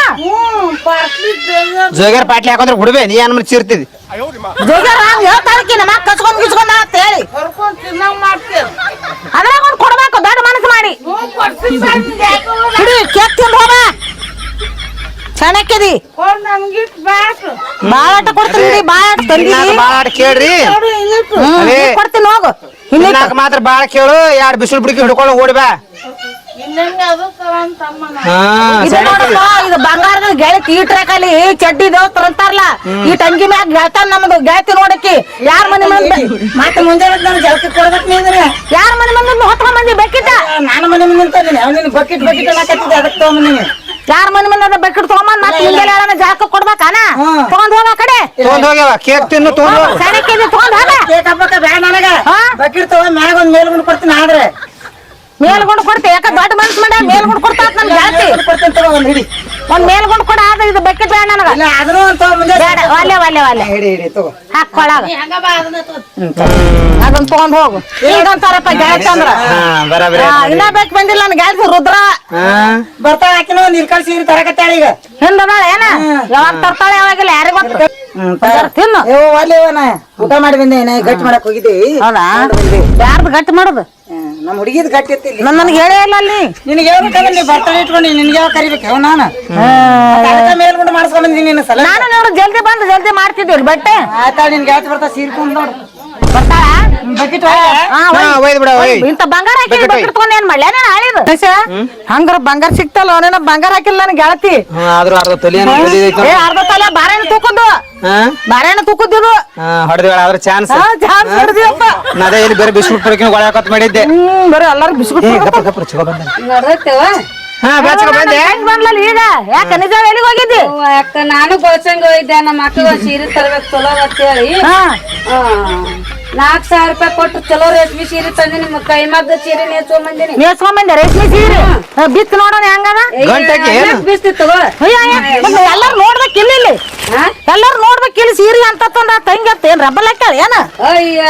ಜೋಗ್ಯಾರ ಪಾಟ್ಲಿ ಹಾಕೊಂಡ್ರೆ ಬಿಡ್ಬೇ ನೀ ಏನ್ ಚೀರ್ತಿದಿ ಜೋಗ್ಯಾರ ಹಂಗ ಹೇಳ್ತಾಳಕಿ ನಮ್ಮ ಕಸ್ಕೊಂಡ್ ಗಿಸ್ಕೊಂಡ ಅಂತ ಹೇಳಿ. ಅದ್ರಾಗ ಒಂದು ಕೊಡ್ಬೇಕು ದೊಡ್ಡ ಮನಸ್ಸು ಮಾಡಿ. ಹಿಡಿ ಕೇಕ್ ತಿಂದು ಹೋಗ. ಚೆನ್ನಾಗಿದಿ ಬಾಳಾಟ ಕೊಡ್ತೀನಿ ಬಾಳಾಟ ಕೇಳ್ರಿ. ಹೋಗು. ಮಾತ್ರ ಬಾಳ ಕೇಳು ಎರಡ್ ಬಿಸಿಲು ಬಿಡಿಕೆ ಹಿಡ್ಕೊಂಡು ಓಡಿ ಬಾ. ಇದು ಬಂಗಾರದ ಗೆಳತಿ ಈ ಟ್ರ್ಯಾಕಲ್ಲಿ ಚಡ್ಡಿ ದೇವಸ್ಥಾನ ಅಂತಾರಲ್ಲ ಈ ಟಂಗಿ ಮ್ಯಾಗ ಗೆಳತಾನ ನಮ್ದು ಗೆಳತಿ ನೋಡಕ್ಕಿ. ಯಾರ ಮನೆ ಮಂದಿ ಮತ್ತೆ ಮುಂದೆ ನಾನು ಜಳಕ ಕೊಡ್ಬೇಕು ನೀದ್ರೆ ಯಾರ ಮನೆ ಮಂದಿ ಹೊತ್ಕೊಂಡ್ ಮಂದಿ ಬೇಕಿತ್ತ ನಾನು ಮನೆ ಮುಂದೆ ನಿಂತಿದ್ದೀನಿ ಅವನಿಗೆ ಬಕೆಟ್ ಬಕೆಟ್ ಹಾಕತ್ತಿದ್ದೆ ಅದಕ್ಕೆ ತಗೊಂಬಂದಿನಿ ಯಾರ ಮನೆ ಮಂದಿ ಅದ ಬೇಕಿಟ್ ತಗೊಂಬಂದ್ ಮತ್ತೆ ಮುಂಜಾನೆ ಹೇಳೋಣ ಜಾಕ ಕೊಡ್ಬೇಕಾನ? ತಗೊಂಡ್ ಹೋಗ ಕಡೆ. ತಗೊಂಡ್ ಹೋಗ್ಯಾವ ಕೇಕ್ ತಿನ್ನು ತಗೊಂಡ್ ಹೋಗ. ಸಣ್ಣಕ್ಕೆ ಇದು ತಗೊಂಡ್ ಹೋಗ. ಕೇಕ್ ಹಬ್ಬಕ್ಕ ಬೇಡ ನನಗ? ಬಕೆಟ್ ತಗೊಂಡ್ ಮ್ಯಾಗ ಒಂದ್ ಮೇಲ್ಗುಂಡ್ ಕೊಡ್ತೀನಿ ಆದ್ರೆ. ಮೇಲ್ಗುಂಡ್ ಕೊಡ್ತೆ. ಯಾಕ ದೊಡ್ಡ ಮನ್ಸ್ ಮಾಡ ಮೇಲ್ಗೊಂಡು ಕೊಡ್ತಾ ನನ್ ಗೆಳತಿ ಕೊಡ್ತೀನಿ ತಗೋ ಒಂದ್ ಹಿಡಿ. ಒಂದ್ ಮೇಲ್ಗುಂಡ್ ಕೊಡ ಆದ್ರೆ ಇದು ಬೇಕಿಟ್ ಬೇಡ ನನಗ. ಇಲ್ಲ ಆದ್ರೂ ಅಂತ ಮುಂದೆ ಬೇಡ ಒಲ್ಲೆ ಒಲ್ಲೆ ಒಲ್ಲೆ. ಹಿಡಿ ಹಿಡಿ ತಗೋ. ಹಾಕೊಳಾಗ ಅದನ್ನ ತಗೊಂಡ್ ಹೋಗು. ಈಗಂತಾರಪ್ಪ ಗೆಳತಿ ಅಂದ್ರ ಹಾ ಬರಾಬರಿ ಆ, ಇನ್ನ ಬೇಕು ಬಂದಿಲ್ಲ ನನ್ ಗ್ಯಾಸ್ ರುದ್ರ. ಬರ್ತಾ ಬರ್ತಾಳ ಆಕಿನೋ ಒಂದ್ ಕಳ್ಸಿ ಸೀರೆ ತರಕತ್ತಾಳ ಈಗ. ಹಿಂದದಾಳ ಏನ? ಯಾವಾಗ ತರ್ತಾಳೆ ಯಾವಾಗಿಲ್ಲ ಯಾರಿಗ ಗೊತ್ತು? ತಿನ್ನು. ಊಟ ಮಾಡಿ ಬಂದೆ ಗಟ್ಟಿ ಮಾಡಕ್ ಹೋಗಿದ್ದೆ. ಹೌದಾ? ಯಾರ್ದು ಗಟ್ಟಿ ಮಾಡೋದು? ನಮ್ಮ ಹುಡುಗಿದ್ ಗಟ್ಟಿ ಇತ್ತು ಇಲ್ಲಿ. ನನ್ ನನಗೆ ಹೇಳೇ ಇಲ್ಲ ಅಲ್ಲಿ. ನಿನಗೆ ಹೇಳ್ಬೇಕಂದ್ರೆ ನೀ ಬರ್ತಾಳೆ ಇಟ್ಕೊಂಡು ನಿನ್ಗೆ ಯಾವ ಕರಿಬೇಕು? ನಾನು. ಅದಕ್ಕೆ ಮೇಲ್ಗುಂಡು ಮಾಡಿಸ್ಕೊಂಡ್ ನಿನ್ನ ಸಲ. ನಾನು ನೋಡು ಜಲ್ದಿ ಬಂದು ಜಲ್ದಿ ಮಾಡ್ತಿದ್ವಿ ಬಟ್ಟೆ. ಆಯ್ತಾ ನಿನ್ಗೆ ಯಾವ್ದು ಬರ್ತಾ ಸೀರ್ಕೊಂಡು ನೋಡು. ಬರ್ತಾಳ? ಬಕೆಟ್. ಬಿಡ ಒಯ್ ಇಂತ ಬಂಗಾರ ಹಾಕಿ ಬೇಕಿತ್ತು ಒಯ್. ಬಕೆಟ್ ತಗೊಂಡ್ ಏನ್ ಮಾಡ್ಲಿ? ಆಳಿದು ಹಂಗಾರ ಬಂಗಾರ ಸಿಕ್ತಲ್ಲ ಅವನೇನ ಬಂಗಾರ ಹಾಕಿಲ್ಲ ನನ್ ಗೆಳತಿ. ಹಾ ಆದ್ರೂ ಅರ್ಧ ತೊಲಿ ಏನು ಏ ಅರ್ಧ ತಲೆ ತೂಕದ್ದು ಹಾ? ಹೊಡೆದಿವ ಆದ್ರ ಚಾನ್ಸ್. ಹಿಡ್ದಿಯಪ್ಪ ಇಲ್ಲಿ ಬೇರೆ ಬಿಸ್ಕುಟ್ ಗೋಳ ಮಾಡಿದ್ದೆ. ಹ್ಮ್ ಬರೀ ಎಲ್ಲಾರು ಬಿಸ್ಕುಟ್ ಏ ಗಪ್ಪ ಗಪ್ಪ ಚಲೋ ಬಂದ ನೋಡ್ದತ್ತೇವ ಹಾ ಬಂದೆ. ಬಂದ್ಲಲ್ಲ ಈಗ. ಯಾಕ ನಿಜ ಎಲ್ಲಿಗೆ ಹೋಗಿದ್ದಿ? ಅಕ್ಕ ನಾನು ಗೋಚಂಗ್ ಹೋಗಿದ್ದೆ ನಮ್ಮ ಅಕ್ಕ ಒಂದ್ ಸೀರೆ ತರ್ಬೇಕು ಚಲೋ ಅಂತೇಳಿ ಹಾ. ನಾಲ್ಕು ಸಾವಿರ ರೂಪಾಯಿ ಕೊಟ್ಟು ಚಲೋ ರೇಷ್ಮೆ ಸೀರೆ ತಂದೆ ನಿಮ್ಮ ಕೈ ಮಗ್ಗ ಸೀರೆ ನೇಸ್ಕೊಂಡ್ ಬಂದಿನಿ ನೇಸ್ಕೊಂಬಂದೆ ರೇಷ್ಮೆ ಸೀರೆ? ಬಿತ್ತು ಬಿತ್ ನೋಡೋಣ ಹೆಂಗದ? ಬಿಸ್ತಿ ತಗೋ. ಎಲ್ಲಾರು ನೋಡ್ಬೇಕು ಇಲ್ಲಿ ಹಾ? ಎಲ್ಲಾರು ನೋಡ್ಬೇಕಿಲ್ಲ ಸೀರೆ ಅಂತ ತಂದ ತಂಗತ್ತ ಏನ್ ರಬ್ಬಲ್ ಹಾಕ್ಯಾಳ ಏನ? ಅಯ್ಯ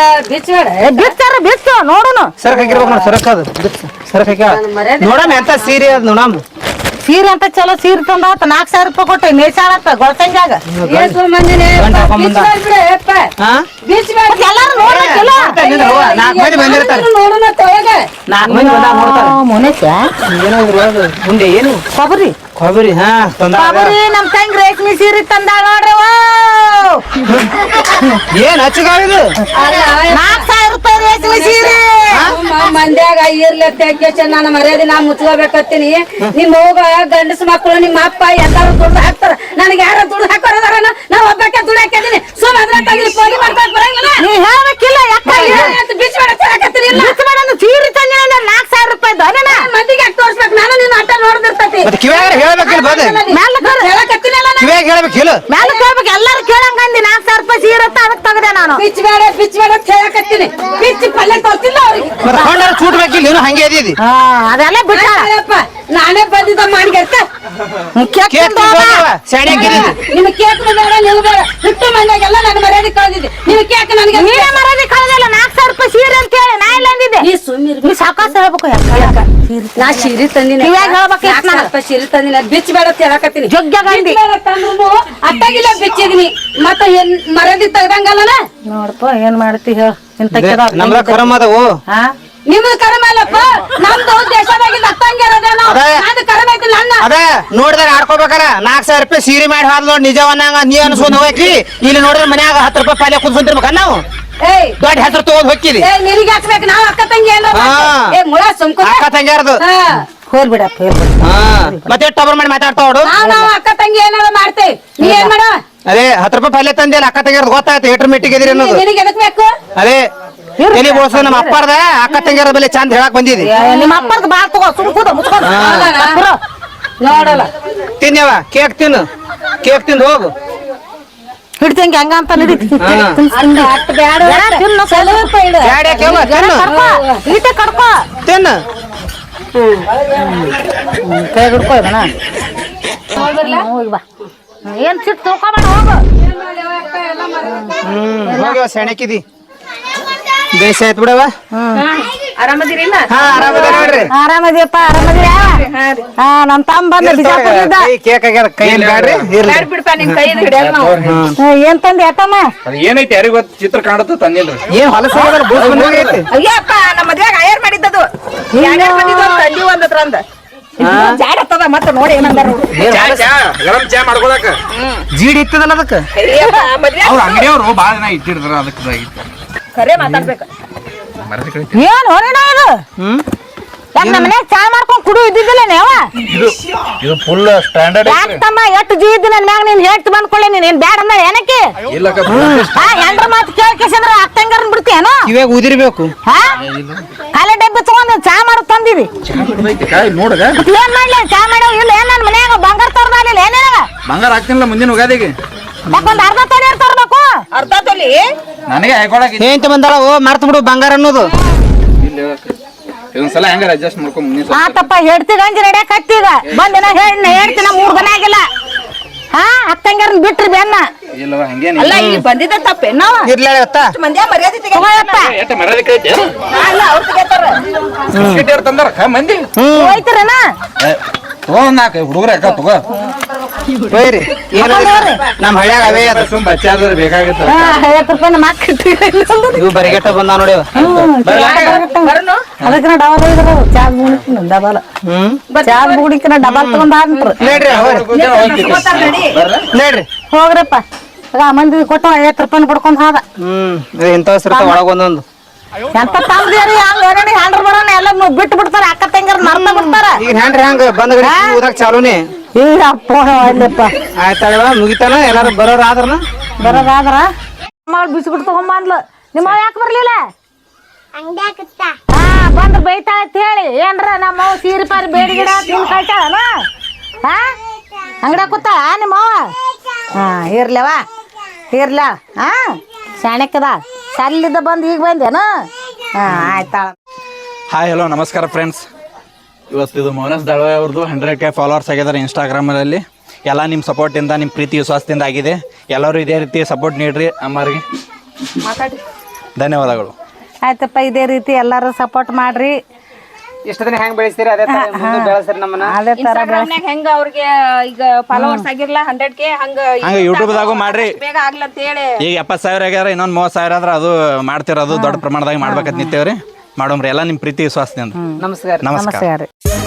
ಬಿತ್ತಾರ ಬಿತ್ತು ನೋಡೋಣ ಸರಕ್ ಹಾಕಿರ್ಬೇಕು ನೋಡಿ ಸರಕ್ ನೋಡಮ್ಮ ಎಂತ ಸೀರೆ ಅದ್ ನೋಡಮ್ಮ. ಸೀರೆ ಅಂತ ಚಲೋ ಸೀರೆ ತಂದ ಆತ ನಾಲ್ಕು ಸಾವಿರ ರೂಪಾಯಿ ಕೊಟ್ಟೆ ಮುನೇಶ? ಏನಾದ್ರು ಒಳಗೆ ಮುಂದೆ ಏನು? ಕೊಬ್ಬರಿ ಕೊಬ್ಬರಿ ಹಾ ತಂದ ಕೊಬ್ಬರಿ ನಮ್ ತಂಗಿ ರೇಷ್ಮೆ ಸೀರೆ ತಂದಾಳ ನೋಡ್ರಿ ಏನ್ ಹಚ್ಚಗಾವಿದು ನಾಕ್ ಸಾವಿರ ರೂಪಾಯಿ ರೇಷ್ಮೆ ಸೀರೆ. ಮಂದ್ಯಾಗ ಇರ್ಲಿ ತೆಗ್ಗೆಚ್ಚ ನನ್ನ ಮರ್ಯಾದೆ ನಾ ಮುಚ್ಕೋಬೇಕತ್ತೀನಿ. ನಿಮ್ಮ ಹೋಗ ಗಂಡಸ ಮಕ್ಕಳು ನಿಮ್ಮ ಅಪ್ಪ ಎಲ್ಲಾರು ದುಡ್ಡು ಹಾಕ್ತಾರ. ನನಗೆ ಯಾರು ದುಡ್ಡು ಹಾಕೋದಾರ ನಾ ಒಬ್ಬಕ್ಕೆ ದುಡ್ಡು ಹಾಕಿದೀನಿ ಸುಮ್ ಅದ್ರ ತಗಲಿ ಪೋಲಿ ಮಾಡ್ಕೊಳಕ್ ಬರಂಗಿಲ್ಲ? ನೀ ಹೇಳ್ಬೇಕಿಲ್ಲ ಯಾಕ ಬಿಚ್ಚ ಇಲ್ಲ. ಸೀರೆ ತಂದಿನ ನಾಲ್ಕು ಸಾವಿರ ರೂಪಾಯಿ ಮಂದಿಗೆ ಯಾಕೆ ತೋರ್ಸ್ಬೇಕು? ನಾನು ನೀನು ಅಟ್ಟ ನೋಡ್ದಿರ್ತತಿ. ಮತ್ತೆ ಕಿವ್ಯಾಗ ಹೇಳ್ಬೇಕಿಲ್ಲ ಬಂದೆ. ಕಿವ್ಯಾಗ ಹೇಳ್ಬೇಕಿಲ್ಲ ಮ್ಯಾಲ ಕೇಳ್ಬೇಕು ಎಲ್ಲಾರು ಕೇಳಂಗಂದಿ ನಾಲ್ಕು ಸಾವಿರ ರೂಪಾಯಿ ಸೀರೆ ಅಂತ ಅದಕ್ಕೆ ತೆಗ್ದೆ ನಾನು. ಬಿಚ್ಚ ಬೇಡ ಬಿಚ್ಚ ಬೇಡ ಅಂತ ಹೇಳಕತ್ತೀನಿ. ಬಿಚ್ಚಿ ಪಲ್ಯ ತೋರ್ತಿಲ್ಲ ಅವ್ರಿಗೆ. ಮತ್ತೆ ಚೂಟ್ ಚೂಟ್ಬೇಕಿಲ್ಲ ನೀನು ಹಂಗೆ ಇದೀದಿ. ಹಾ ಅದೆಲ್ಲ ಬಿಟ್ಟ. ನಾನೇ ಬಂದಿದ್ದ ಮಾಡಿಗೆರ್ತ ಕೇಕ್ ನಿಮ್ ಮಂದಾಗೆಲ್ಲ ನನ್ನ ಮರ್ಯಾದೆ ಕೇಕ್ ನನಗೆ ನೀನೇ ಮರದಿ ಕಳೆದಿಲ್ಲ ನಾಲ್ಕು ಸಾವಿರ ರೂಪಾಯಿ ಸೀರೆ ಅಂತ ಹೇಳಿ ನಾ ಇಲ್ಲ ಅಂದಿದ್ದೆ? ನೀ ಸುಮ್ಮಿರ್ ನೀ ಸಾಕಾಸ ಹೇಳ್ಬೇಕು ಯಾಕ? ನಾ ಸೀರೆ ತಂದಿನಿ. ಇವಾಗ ಸೀರೆ ತಂದಿನ. ಬಿಚ್ಚ ಬೇಡ ಅಂತ ಹೇಳಕತ್ತೀನಿ ಜಗ್ಗ ಅಟ್ಟಾಗಿಲ್ಲ ಬಿಚ್ಚಿದೀನಿ. ಮತ್ತ ಏನ್ ಮರದಿ ತೆಗ್ದಂಗಲ್ಲ ನೋಡಪ್ಪ ಏನ್ ಮಾಡ್ತಿ ಹೇಳ. ಇಂತ ಹಾ ನಿಮ್ದು ಕರಮ ಅಲ್ಲಪ್ಪ? ನಮ್ದು ದೇಶದಾಗಿಂದ ಅತ್ತಂಗಿರೋದೇನೋ ಅದೇ. ಕರಮ ಐತಿ ನನ್ನ ಅದೇ. ನೋಡಿದ್ರೆ ಆಡ್ಕೋಬೇಕಾರ ನಾಲ್ಕು ಸಾವಿರ ರೂಪಾಯಿ ಸೀರೆ ಮಾಡಿ ಹಾದ್ ನೋಡಿ. ನಿಜವನ್ನಾಗ ನೀ ಅನ್ಸ್ಕೊಂಡ್ ಹೋಗ್ರಿ ಇಲ್ಲಿ ನೋಡಿದ್ರೆ ಮನ್ಯಾಗ ಹತ್ತು ರೂಪಾಯಿ ಪಾಲೆ ಕುದ್ಕೊಂತಿರ್ಬೇಕ ನಾವು? ದೊಡ್ಡ ಹೆಸರು ತಗೊಂಡ್ ಹೋಗ್ತೀರಿ. ಏ ನಿನಗೆ ಹಾಕ್ಬೇಕು ನಾವು ಅಕ್ಕ ತಂಗಿ ಏನ್ರ ಏ ಮುಳ ಸುಮ್ಕೊ. ಅಕ್ಕ ತಂಗ್ಯಾರದು ಹಾ. ಹೋಲ್ ಬಿಡಪ್ಪ ಮತ್ತೆ ಟಬರ್ ಮಾಡಿ ಮಾತಾಡ್ತಾವಡು ನಾವ್ ನಾವ್ ಅಕ್ಕ ತಂಗಿ ಏನಾರ ಮಾಡ್ತೇವೆ. ನೀ ಏನ್ ಮಾಡ? ಅದೇ ಹತ್ತು ರೂಪಾಯಿ ಪಲ್ಯ ತಂದಿಲ್ಲ ಅಕ್ಕ ತಂಗ್ಯಾರದು ಗೊತ್ತಾಯ್ತು. ಎಟ್ರ ಮೆಟ್ಟಿಗೆ ಅನ್ನೋದು. ನಿನಗೆ ಎದಕ್ ಬೇಕು? ಅದೇ. ಎಲ್ಲಿ ಬೋಸ ನಮ್ಮ ಅಪ್ಪಾರ್ದ ಅಕ್ಕ ತಂಗಿಯರ ಬೆಲೆ ಚಂದ ಹೇಳಕ್ ಬಂದಿದಿ? ನಿಮ್ಮ ಅಪ್ಪರ್ದು ಬಾಳ್ ತಗೋ ಸುಮ್ ಕೂದ ಮುಚ್ಕೊಂಡು? ನೋಡಲ್ಲ. ತಿನ್ಯವ ಕೇಕ್ ತಿನ್ನು. ಕೇಕ್ ತಿಂದು ಹೋಗು. ಹಿಡ್ತಂಗೆ ಹಂಗ ಅಂತ ನಡಿ. ಹಾ. ಅಷ್ಟ್ ಅಷ್ಟ್ ಬ್ಯಾಡ ಜರ ತಿನ್ನು ಸ್ವಲ್ಪ ಇಡು. ಬ್ಯಾಡ ಯಾಕೆವ್ವ? ಜರ ತಿನ್ನು. ಕಡ್ಕೋ ಈಟೆ ಕಡ್ಕೋ ತಿನ್ನು. ಕೈ ಹಿಡ್ಕೋ ಇದನ್ನ. ಬಾ ಏನ್ ಸಿಟ್ಟು ತಿಳ್ಕೊಬೇಡ ಹೋಗು. ಹ್ಮ್ ಹೋಗ್ಯವ ಸೆಣಕಿದಿ. ಬೇಸ ಆಯ್ತು ಬಿಡವ ಆರಾಮದಿರಿಲ್ಲ ಹಾ ಆರಾಮದ ನೋಡ್ರಿ. ಆರಾಮದಿಯಪ್ಪ ಆರಾಮದಿಯ? ಹಾ ನಮ್ ತಮ್ಮ ಬಂದ ಬಿಜಾಪುರದಿಂದ. ಕೈ ಕೇಕ್ ಆಗ್ಯಾರ ಕೈ ಏನ್ ಬ್ಯಾಡ್ರಿ? ಇರ್ಲಿ. ಬಿಡ್ಪಾ ನಿನ್ ಕೈ ಹಿಡಿಯಲ್ಲ ನಾವು ಹಾ, ಏನ್ ತಂದೆ ಅತ್ತಮ್ಮ? ಏನೈತಿ ಯಾರಿಗ ಗೊತ್ತ? ಚಿತ್ರ ಕಾಣತ್ತ ತಂದಿಲ್ರಿ ಏನ್ ಹೊಲಸ ಆಗ್ಯದಲ್ಲ, ಬೂಸ್ ಬಂದ್ ಅಯ್ಯಪ್ಪ ನಮ್ಮ ಮದ್ವೆಗ ಆಯರ್ ಮಾಡಿದ್ದದು. ಯಾರ್ಯಾರು ಬಂದಿದ್ದು ಅಂತ ತಂದಿ ಅಂದ. ಜಾಡತ್ತದ ಮತ್ತೆ ನೋಡಿ ಏನಂದಾರ ಚಾ ಚಾ ಗರಂ ಚಾ ಮಾಡ್ಕೊಳಕ. ಜೀಡಿ ಇತ್ತದಲ್ಲ ಅದಕ್ಕೆ? ಅಯ್ಯಪ್ಪ ಮದ್ವೆ ಅವ್ರ ಅಂಗಡಿಯವ್ರು ಬಾಳ ದಿನ ಇಟ್ಟಿರ್ತಾರ ಅದಕ್ಕೆ ಮಾತಾಡ್ಬೇಕು. ಏನ್ ಇದು? ನಮ್ಮ ಮನ್ಯಾಗ ಚಾ ಮಾಡ್ಕೊಂಡ್ ಕುಡು ಇದ್ದಿದ್ದಿಲ್ಲ ನೀವ? ಇದು ಇದು ಫುಲ್ ಸ್ಟ್ಯಾಂಡರ್ಡ್ ಯಾಕ ತಮ್ಮ ಎಷ್ಟು ಜೀವ ಇದ್ದು ನನ್ನ ಮ್ಯಾಗ ನೀನ್ ಹೇಳ್ತಿ ಬಂದ್ಕೊಳ್ಳಿ ನೀನ್ ಏನ್ ಬ್ಯಾಡ ಅಂದ ಏನಕ್ಕೆ? ಹಾ ಮಾತು ಕೇಳ್ಕೇಸಂದ್ರ ಅತ್ತಂಗಾರನ್ ಬಿಡ್ತೀಯೇನು? ಇವಾಗ ಉದಿರ್ಬೇಕು. ಹಾ? ಡಬ್ಬಿ ತಗೊಂಡು ಚಾ ಮಾಡು ತಂದಿದಿ. ಕಾಯಿ ನೋಡಗ? ಮತ್ತ್ ಏನ್ ಮಾಡ್ಲಿ ಚಾ ಮಾಡೋ ಇಲ್ಲ ಏನ್ ಮನ್ಯಾಗ ಬಂಗಾರ ಹಾಕ್ತೀನಿ ಬಂಗಾರ ಹಾಕ್ತಿನಲ್ಲ ಮುಂದಿನ ಉಗಾದಿಗೆ? ಯಾಕೊಂದ್ ಅರ್ಧ ತೊಲೆ ತರ್ಬೇಕು ಅರ್ಧ ತೊಲಿ? ನನಗೆ ಏಂತ ಬಂದಾಳ ಓ ಮರ್ತ ಬಿಡು ಬಂಗಾರ ಅನ್ನೋದು. ಇಲ್ಲಿ ಇದೊಂದ್ಸಲ ಹೆಂಗಾರ ಅಡ್ಜಸ್ಟ್ ಮಾಡ್ಕೊಂಡ್ ಮುಂದಿನ ಸಲ. ಆತಪ್ಪ ನಡ್ಯಾಕ ಹತ್ತೀಗ ಬಂದಿನ ಹೇಳಿ ಹೇಳ್ತಿನ ಮೂರ್ ದಿನ ಆಗಿಲ್ಲ. ಹಾ ಅತ್ತಂಗಾರನ್ ಬಿಟ್ರಿ ಬೆನ್ನ. ಇಲ್ಲವ ಅಲ್ಲ ಇಲ್ಲಿ ಬಂದಿದ್ದ ತಪ್ಪೆ ನಾವ ಇರ್ಲಿ ಅತ್ತ. ಮಂದ್ಯ ಮರ್ಯಾದೆ ತಗೋಯಪ್ಪ ಅಲ್ಲ ಅವ್ರು ತೆಗಿತಾರ ಬಿಸ್ಕಿಟ್ ತಂದಾರ ಖ ಮಂದಿ? ಹೋಯ್ತಿರನ? ತಗೋ ನಾಲ್ಕು ಹುಡುಗರ ಯಾಕ ತಗೋ. (laughs) ಬೈರಿ ಏನ ನಮ್ ಹಳ್ಯಾಗ ಅವೇ ಅದ ಸುಮ್ ಬಚ್ಚಾದ್ರ ಬೇಕಾಗಿತ್ತ. ಹಾ ಐವತ್ತು ರೂಪಾಯಿ ನಮ್ಮ ಅಕ್ಕ ಇವು ಬರಿಗೆಟ್ಟ ಬಂದ ನೋಡಿ ಬರನು? ಅದಕ್ಕೆ ಡಬಲ್ ಇದ್ರ ಚಾದ್ ಬುಡಿಕಿನ ಡಬಲ್. ಹ್ಮ್? ಚಾದ್ ಬುಡಿಕಿನ ಡಬಲ್ ತಗೊಂಡ್ ಹಾಕ್ಬಿಟ್ರು ನೋಡ್ರಿ ಹೋಗ್ರಿ. ನಡಿ. ಹೋಗ್ರಪ್ಪ. ಆ ಮಂದಿ ಕೊಟ್ಟು ಐವತ್ತು ರೂಪಾಯಿ ಬಿಡ್ಕೊಂಡ್ ಹಾದ. ಹ್ಮ್ ಒಳಗ ಒಂದೊಂದು. ಎಂತ ತಂದ್ರಿ ಹಂಗ ಏನೇನಿ ಹ್ಯಾಂಡ್ರ ಬರೋಣ? ಎಲ್ಲ ಬಿಟ್ಟು ಬಿಡ್ತಾರ ಅಕ್ಕ ತಂಗಾರ ಮರ್ತ ಬಿಡ್ತಾರ ಈಗ ಹ್ಯಾಂಡ್ರಿ ಹಂಗ? ಬಂದ ಚಾಲೂನಿ. ಈ ಅಪ್ಪ ಅಲ್ಲಪ್ಪ ಆಯ್ತಾಳ ಮುಗಿತಾನ? ಎಲ್ಲಾರು ಬರೋರ್ ಆದ್ರನ ಬರೋದಾದ್ರ ಮಾಡಿ ಬಿಸ್ಬಿಟ್ಟು ತಗೊಂಬಂದ್ಲು. ನಿಮ್ಮ ಯಾಕೆ ಬರ್ಲಿಲ್ಲ? ಹಾ ಬಂದ್ರ ಬೈತಾಳ ಅಂತ ಹೇಳಿ. ಏನ್ರ ನಮ್ಮ ಅವ್ವ ಸೀರೆ ಪಾರಿ ಬೇಡಿ ಗಿಡ ತಿನ್ ಕಾಯ್ತಾಳನ ಹಾ? ಅಂಗಡ ಕೂತಾಳ ನಿಮ್ಮ ಅವ್ವ ಹಾ ಇರ್ಲವ ಇರ್ಲ. ಹಾ? ಶಾಣಕ್ಕದ. ಶಾಲಿಂದ ಬಂದು ಈಗ ಬಂದೇನ? ಹಾಂ ಆಯ್ತಾ ಹಾಯ್ ಹಲೋ ನಮಸ್ಕಾರ ಫ್ರೆಂಡ್ಸ್ ಇವತ್ತು ಇದು ಮೌನಸ್ ದಳವೆ ಅವ್ರದ್ದು ಹಂಡ್ರೆಡ್ ಕೆ ಫಾಲೋವರ್ಸ್ ಆಗಿದ್ದಾರೆ ಇನ್ಸ್ಟಾಗ್ರಾಮಲ್ಲಿ ಎಲ್ಲ ನಿಮ್ಮ ಸಪೋರ್ಟಿಂದ ನಿಮ್ಮ ಪ್ರೀತಿ ವಿಶ್ವಾಸದಿಂದ ಆಗಿದೆ. ಎಲ್ಲರೂ ಇದೇ ರೀತಿ ಸಪೋರ್ಟ್ ನೀಡ್ರಿ ಅಮ್ಮರಿಗೆ. ಧನ್ಯವಾದಗಳು. ಆಯ್ತಪ್ಪ ಇದೇ ರೀತಿ ಎಲ್ಲರೂ ಸಪೋರ್ಟ್ ಮಾಡ್ರಿ. ಎಷ್ಟು ದಿನ ಹೆಂಗ್ ಬೆಳೆಸ್ತೀರಿ? ಅದೇ ತರ ಮುಂದೆ ಬೆಳೆಸ್ರಿ ನಮ್ಮನ್ನ. ಅದೇ ತರ ಹೆಂಗ ಅವ್ರಿಗೆ ಈಗ ಫಾಲೋವರ್ಸ್ ಆಗಿರ್ಲ? ಹಂಡ್ರೆಡ್ ಕೆ ಹಂಗ ಹಂಗೆ ಯೂಟ್ಯೂಬ್ದಾಗೂ ಮಾಡ್ರಿ. ಬೇಗ ಆಗ್ಲಂತ ಹೇಳಿ ಈಗ ಎಪ್ಪತ್ತು ಸಾವಿರ ಆಗ್ಯಾರ ಇನ್ನೊಂದು ಮೂವತ್ತು ಸಾವಿರ ಆದ್ರೆ ಅದು ಮಾಡ್ತಿರೋದು ದೊಡ್ಡ ಪ್ರಮಾಣದಾಗ ಮಾಡ್ಬೇಕಂತ ನಿಂತೇವ್ರಿ. ಮಾಡೋಮ್ರಿ. ಎಲ್ಲ ನಿಮ್ಮ ಪ್ರೀತಿ ವಿಶ್ವಾಸದಿಂದ. ನಮಸ್ಕಾರ. ನಮಸ್ಕಾರ.